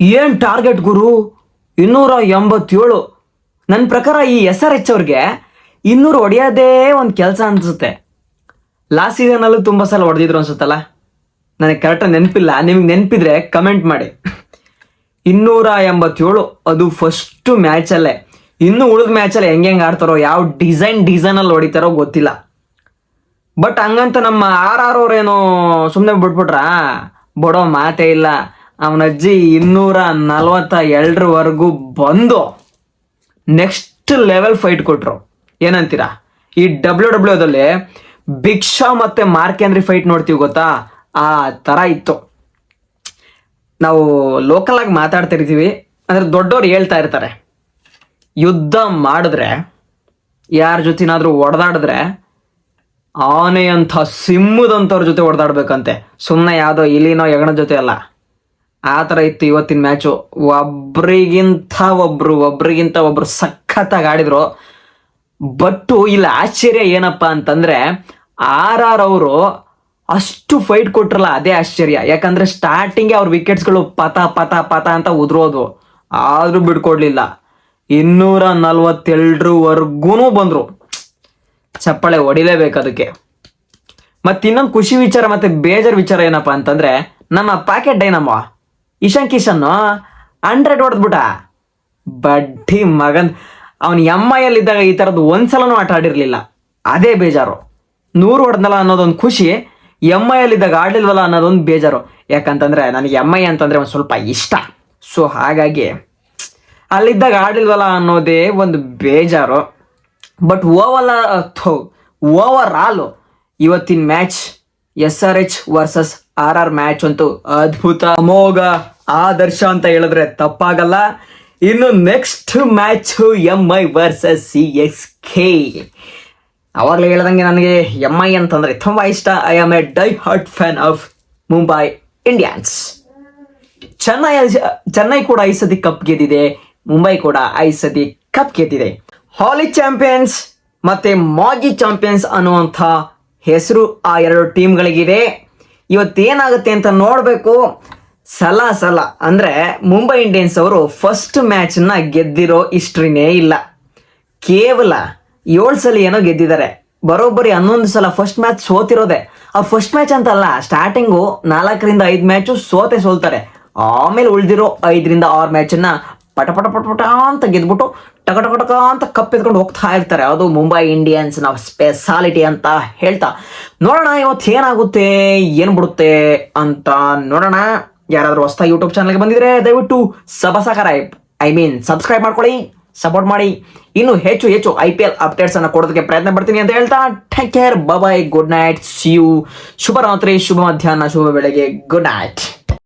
ಏನು ಟಾರ್ಗೆಟ್ ಗುರು? ಇನ್ನೂರ ಎಂಬತ್ತೇಳು. ನನ್ನ ಪ್ರಕಾರ ಈ ಎಸ್ ಆರ್ ಎಚ್ ಅವ್ರಿಗೆ ಇನ್ನೂರು ಹೊಡೆಯೋದೇ ಒಂದು ಕೆಲಸ ಅನಿಸುತ್ತೆ. ಲಾಸ್ಟ್ ಸೀಸನಲ್ಲೂ ತುಂಬ ಸಲ ಹೊಡೆದಿದ್ರು ಅನ್ಸುತ್ತಲ್ಲ? ನನಗೆ ಕರೆಕ್ಟಾಗಿ ನೆನಪಿಲ್ಲ. ನಿಮಗೆ ನೆನಪಿದ್ರೆ ಕಮೆಂಟ್ ಮಾಡಿ. ಇನ್ನೂರ ಎಂಬತ್ತೇಳು, ಅದು ಫಸ್ಟು ಮ್ಯಾಚಲ್ಲೇ ಇನ್ನು ಉಳಿದ ಮ್ಯಾಚಲ್ಲಿ ಹೆಂಗೆ ಹೆಂಗೆ ಆಡ್ತಾರೋ, ಯಾವ ಡಿಸೈನ್ ಡಿಸೈನಲ್ಲಿ ಹೊಡಿತಾರೋ ಗೊತ್ತಿಲ್ಲ. ಬಟ್ ಹಂಗಂತ ನಮ್ಮ ಆರ್ ಆರ್ ಅವ್ರೇನು ಸುಮ್ಮನೆ ಬಿಟ್ಬಿಟ್ರಾ? ಬಡೋ ಮಾತೇ ಇಲ್ಲ. ಅವನ ಅಜ್ಜಿ ಇನ್ನೂರ ನಲ್ವತ್ತ ಎರಡರವರೆಗೂ ಬಂದು ನೆಕ್ಸ್ಟ್ ಲೆವೆಲ್ ಫೈಟ್ ಕೊಟ್ರು. ಏನಂತೀರಾ? ಈ ಡಬ್ಲ್ಯೂ ಡಬ್ಲ್ಯೂದಲ್ಲಿ ಬಿಗ್ ಶಾ ಮತ್ತೆ ಮಾರ್ಕೆಂದ್ರಿ ಫೈಟ್ ನೋಡ್ತೀವಿ ಗೊತ್ತಾ? ಆ ಥರ ಇತ್ತು. ನಾವು ಲೋಕಲಾಗಿ ಮಾತಾಡ್ತಿರ್ತೀವಿ ಅಂದ್ರೆ ದೊಡ್ಡವ್ರು ಹೇಳ್ತಾ ಇರ್ತಾರೆ. ಯುದ್ಧ ಮಾಡಿದ್ರೆ, ಯಾರ ಜೊತೆನಾದರೂ ಹೊಡೆದಾಡಿದ್ರೆ ಆನೆಯಂಥ ಸಿಮ್ಮದಂಥವ್ರ ಜೊತೆ ಹೊಡೆದಾಡ್ಬೇಕಂತೆ ಸುಮ್ಮನೆ ಯಾವುದೋ ಇಲಿನೋ ಹೆಗಣ ಜೊತೆ ಅಲ್ಲ. ಆ ಥರ ಇತ್ತು ಇವತ್ತಿನ ಮ್ಯಾಚು ಒಬ್ರಿಗಿಂತ ಒಬ್ರು ಒಬ್ರಿಗಿಂತ ಒಬ್ರು ಸಖತ್ತಾಗಿ ಆಡಿದ್ರು. ಬಟ್ಟು ಇಲ್ಲಿ, ಆಶ್ಚರ್ಯ ಏನಪ್ಪ ಅಂತಂದ್ರೆ ಆರ್ ಆರ್ ಅವರು ಅಷ್ಟು ಫೈಟ್ ಕೊಟ್ರಲ್ಲ ಅದೇ ಆಶ್ಚರ್ಯ. ಯಾಕಂದ್ರೆ ಸ್ಟಾರ್ಟಿಂಗ್ಗೆ ಅವ್ರ ವಿಕೆಟ್ಸ್ಗಳು ಪತ ಪತ ಪತ ಅಂತ ಉದ್ರೋದು. ಆದ್ರೂ ಬಿಡ್ಕೊಡ್ಲಿಲ್ಲ. ಇನ್ನೂರ ನಲ್ವತ್ತೆರಡರವರೆಗೂ ಬಂದ್ರು. ಚಪ್ಪಾಳೆ ಹೊಡಿಲೇಬೇಕು ಅದಕ್ಕೆ. ಮತ್ತೆ ಇನ್ನೊಂದು ಖುಷಿ ವಿಚಾರ ಮತ್ತೆ ಬೇಜಾರ್ ವಿಚಾರ ಏನಪ್ಪಾ ಅಂತಂದ್ರೆ, ನಮ್ಮ pocket dynamo Ishan Kishan hundred ಹೊಡೆದ್ಬಿಟ್ಟ. ಬಡ್ಡಿ ಮಗನ್. ಅವನು ಎಂ ಐ ಇದ್ದಾಗ ಈ ಥರದ್ದು ಒಂದ್ಸಲನೂ ಆಟ ಆಡಿರಲಿಲ್ಲ. ಅದೇ ಬೇಜಾರು. ನೂರು ಹೊಡೆದ್ನಲ್ಲ ಅನ್ನೋದೊಂದು ಖುಷಿ ಎಂ ಐ ಇದ್ದಾಗ ಆಡ್ಲಿಲ್ವಲ್ಲ ಅನ್ನೋದೊಂದು ಬೇಜಾರು. ಯಾಕಂತಂದ್ರೆ ನನಗೆ ಎಂ ಐ ಅಂತಂದ್ರೆ ಒಂದು ಸ್ವಲ್ಪ ಇಷ್ಟ. ಸೊ ಹಾಗಾಗಿ ಅಲ್ಲಿದ್ದಾಗ ಆಡಿಲ್ವಲ್ಲ ಅನ್ನೋದೇ ಒಂದು ಬೇಜಾರು. ಬಟ್ ಓವಲ್ ಓವರ್ ಆಲ್ ಇವತ್ತಿನ match S R H versus R R match ಅಂತೂ ಅದ್ಭುತ, ಅಮೋಘ, ಆದರ್ಶ ಅಂತ ಹೇಳಿದ್ರೆ ತಪ್ಪಾಗಲ್ಲ. ಇನ್ನು next match M I versus C S K ಅವಾಗಲೇ ಹೇಳ್ದಂಗೆ ನನಗೆ ಎಂ ಐ ಅಂತಂದ್ರೆ ತುಂಬ ಇಷ್ಟ. I am a die hard fan of Mumbai Indians Chennai Chennai ಕೂಡ ಐ ಸತಿ ಕಪ್ ಗೆದ್ದಿದೆ. ಮುಂಬೈ ಕೂಡ ಐದು ಸತಿ ಕಪ್ ಗೆದ್ದಿದೆ. ಹಾಲಿ ಚಾಂಪಿಯನ್ಸ್ ಮತ್ತೆ ಮಾಜಿ ಚಾಂಪಿಯನ್ಸ್ ಅನ್ನುವಂಥ ಹೆಸರು ಆ ಎರಡು ಟೀಮ್ಗಳಿಗಿದೆ ಇವತ್ತೇನಾಗುತ್ತೆ ಅಂತ ನೋಡಬೇಕು. ಸಲ ಸಲ ಅಂದರೆ ಮುಂಬೈ ಇಂಡಿಯನ್ಸ್ ಅವರು ಫಸ್ಟ್ ಮ್ಯಾಚನ್ನ ಗೆದ್ದಿರೋ ಹಿಸ್ಟ್ರಿನೇ ಇಲ್ಲ. ಕೇವಲ ಏಳು ಸಲ ಏನೋ ಗೆದ್ದಿದ್ದಾರೆ. ಬರೋಬ್ಬರಿ ಹನ್ನೊಂದು ಸಲ ಫಸ್ಟ್ ಮ್ಯಾಚ್ ಸೋತಿರೋದೆ. ಆ ಫಸ್ಟ್ ಮ್ಯಾಚ್ ಅಂತಲ್ಲ ಸ್ಟಾರ್ಟಿಂಗು ನಾಲ್ಕರಿಂದ ಐದು ಮ್ಯಾಚು ಸೋತೆ ಸೋಲ್ತಾರೆ. ಆಮೇಲೆ ಉಳಿದಿರೋ ಐದರಿಂದ ಆರು ಮ್ಯಾಚನ್ನು ಪಟ ಪಟ ಪಟ ಪಟ ಅಂತ ಗೆದ್ಬಿಟ್ಟು ಟಕ ಟಕ ಟಕ ಅಂತ ಕಪ್ ಎತ್ಕೊಂಡು ಹೋಗ್ತಾ ಇರ್ತಾರೆ. ಅದು ಮುಂಬೈ ಇಂಡಿಯನ್ಸ್ನ ಸ್ಪೆಷಾಲಿಟಿ ಅಂತ ಹೇಳ್ತಾ. ನೋಡೋಣ ಇವತ್ತು ಏನಾಗುತ್ತೆ, ಏನು ಬಿಡುತ್ತೆ ಅಂತ ನೋಡೋಣ. ಯಾರಾದರೂ ಹೊಸ ಯೂಟ್ಯೂಬ್ ಚಾನಲ್ಗೆ ಬಂದಿದ್ರೆ ದಯವಿಟ್ಟು ಸಬಸಕರೈಬ್, ಐ ಮೀನ್ ಸಬ್ಸ್ಕ್ರೈಬ್ ಮಾಡ್ಕೊಳ್ಳಿ, ಸಪೋರ್ಟ್ ಮಾಡಿ. ಇನ್ನು ಹೆಚ್ಚು ಹೆಚ್ಚು ಐ ಪಿ ಎಲ್ ಅಪ್ಡೇಟ್ಸ್ ಅನ್ನು ಕೊಡೋದಕ್ಕೆ ಪ್ರಯತ್ನ ಪಡ್ತೀನಿ ಅಂತ ಹೇಳ್ತಾ. Take care bye good night see you ಶುಭ ರಾತ್ರಿ ಶುಭ ಮಧ್ಯಾಹ್ನ, ಶುಭ ಬೆಳಗ್ಗೆ ಗುಡ್ ನೈಟ್